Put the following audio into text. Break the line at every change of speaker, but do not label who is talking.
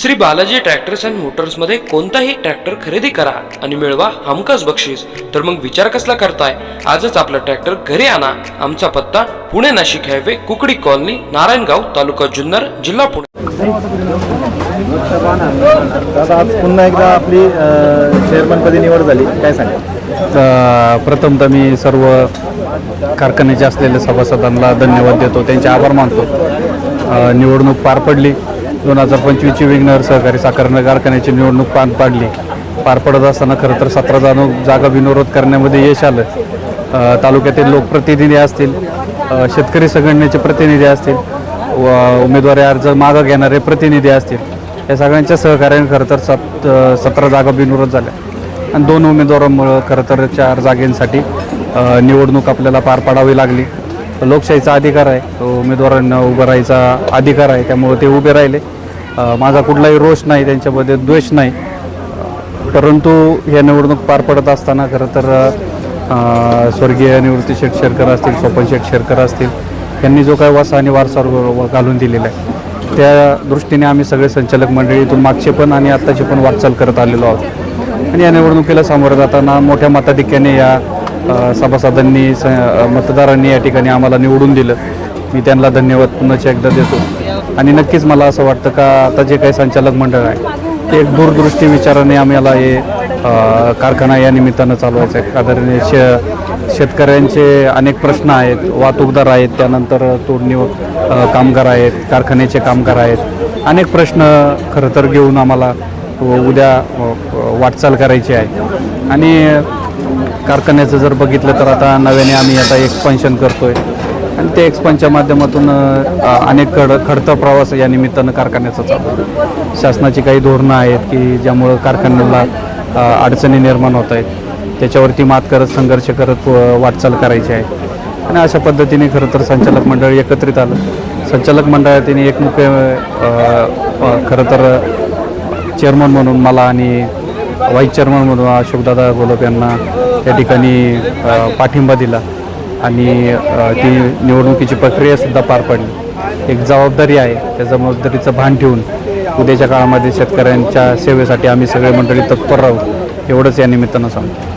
Shri Balaji tractors and मोटर्समध्ये कोणताही tractor खरेदी करा आणि मिळवा हमखास बक्षीस. तर मग विचार कसला करताय? आजच आपला ट्रॅक्टर घरी आणा. आमचा पत्ता पुणे नाशिक हायवे कुकडी कॉलनी नारायणगाव तालुका जुन्नर जिल्हा पुणे.
दादा आज पुन्हा एकदा आपली चेअरमनपदी निवड झाली? काय सांगा?
तर प्रथमतः मी सर्व कारखान्याचे असलेल्या सभासदांना धन्यवाद देतो. त्यांचे आभार मानतो. निवडणूक पार पडली. दोन हजार पंचवीसची विघ्नर सहकारी साखर कारखान्याची निवडणूक पार पाडली. पार पडत असताना खरं तर सतरा जाणू जागा बिनविरोध करण्यामध्ये यश आलं. तालुक्यातील लोकप्रतिनिधी असतील शेतकरी संघटनेचे प्रतिनिधी असतील व उमेदवारी अर्ज मागं घेणारे प्रतिनिधी असतील या सगळ्यांच्या सहकार्याने खरं तर सत सतरा जागा बिनविरोध झाल्या. आणि दोन उमेदवारांमुळं खरं तर चार जागेंसाठी निवडणूक आपल्याला पार पाडावी लागली. लोकशाहीचा अधिकार आहे उमेदवारांना उभं राहायचा अधिकार आहे त्यामुळे ते उभे राहिले. माझा कुठलाही रोष नाही त्यांच्यामध्ये द्वेष नाही. परंतु या निवडणूक पार पडत असताना खरं तर स्वर्गीय निवृत्ती शेठ शेरकर असतील स्वपन शेठ शेरकर असतील यांनी जो काय वास आणि वारसावर व- घालून दिलेला आहे त्या दृष्टीने आम्ही सगळे संचालक मंडळी इथून मागचे पण आणि आत्ताची पण वाटचाल करत आलेलो आहोत. आणि या निवडणुकीला सामोरं जाताना मोठ्या मताधिक्याने या सभासदांनी स मतदारांनी या ठिकाणी आम्हाला निवडून दिलं. मी त्यांना धन्यवाद पुन्हा एकदा देतो. आणि नक्कीच मला असं वाटतं का आता जे काही संचालक मंडळ आहे ते एक दूरदृष्टी विचाराने आम्हाला हे कारखाना या निमित्तानं चालवायचा आहे. आदरणीय शे शेतकऱ्यांचे अनेक प्रश्न आहेत वाहतूकदार आहेत त्यानंतर तोडणी कामगार आहेत कारखान्याचे कामगार आहेत. अनेक प्रश्न खरं तर घेऊन आम्हाला उद्या वाटचाल करायची आहे. आणि कारखान्याचं जर बघितलं तर आता नव्याने आम्ही आता एक्सपान्शन आहे आणि ते एक्सपान्सच्या माध्यमातून अनेक खड खडता प्रवास या निमित्तानं कारखान्याचा चालू शासनाची काही धोरणं आहेत की ज्यामुळं कारखान्याला अडचणी निर्माण होत आहेत. त्याच्यावरती मात करत संघर्ष करत व वाटचाल करायची आहे. आणि अशा पद्धतीने खरं तर संचालक मंडळ एकत्रित आलं. संचालक मंडळाने एक मुख्य खरं तर चेअरमन म्हणून मला आणि व्हाईस चेअरमन म्हणून अशोकदादा गोलप यांना या ठिकाणी पाठिंबा दिला. आणि ती निवडणुकीची प्रक्रियासुद्धा पार पडली. एक जबाबदारी आहे त्या जबाबदारीचं भान ठेवून उद्याच्या काळामध्ये शेतकऱ्यांच्या सेवेसाठी आम्ही सगळे मंडळी तत्पर राहू एवढंच या निमित्तानं सांगतो.